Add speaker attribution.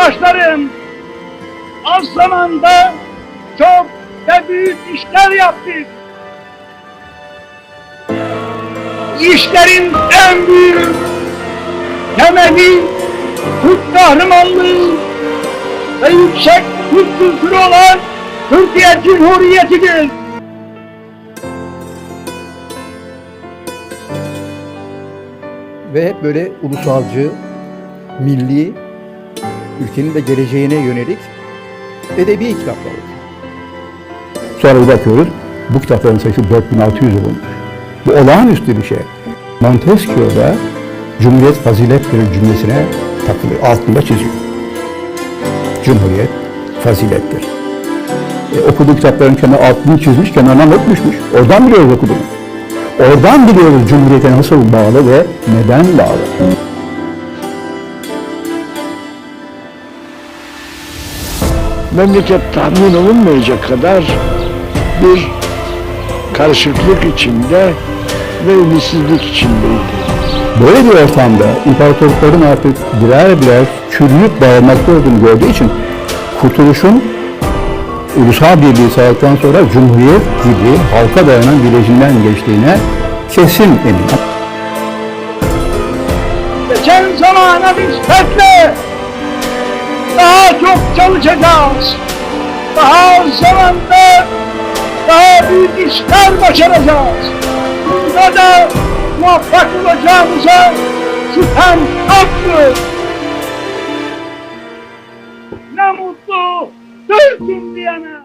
Speaker 1: yurttaşlarım, az zamanda çok ve büyük işler yaptık. İşlerin en büyük temeli Türk kahramanlığı ve yüksek Türk kültürü olan Türkiye Cumhuriyeti'dir.
Speaker 2: ve hep böyle ulusalcı, milli, ülkenin de geleceğine yönelik edebi kitaplar.
Speaker 3: Sonra bir bakıyoruz, bu kitapların sayısı 4600 olmuş. Bu olağanüstü bir şey. Montesquieu da Cumhuriyet fazilettir cümlesine takılıyor, altında çiziyor. Cumhuriyet fazilettir. E, okuduğu kitapların kenarına altını çizmiş, kenarına not düşmüş. Oradan biliyoruz okuduğunu. Oradan biliyoruz Cumhuriyete nasıl bağlı ve neden bağlı.
Speaker 4: Memleket tahmin olunmayacak kadar bir karışıklık içinde ve ümitsizlik içindeydi.
Speaker 3: Böyle bir ortamda imparatorlukların artık birer birer çürüyüp dağılmakta olduğunu gördüğü için kurtuluşun ulusal birliği sağladıktan sonra cumhuriyet gibi halka dayanan bir rejimden geçtiğine kesin emin.
Speaker 1: Geçen zamana nispetle daha çok çalışacağız. Daha zamanda daha büyük işler başaracağız. Bunda da muvaffak olacağımıza şüphem yoktur. Ne mutlu Türk'üm diyene.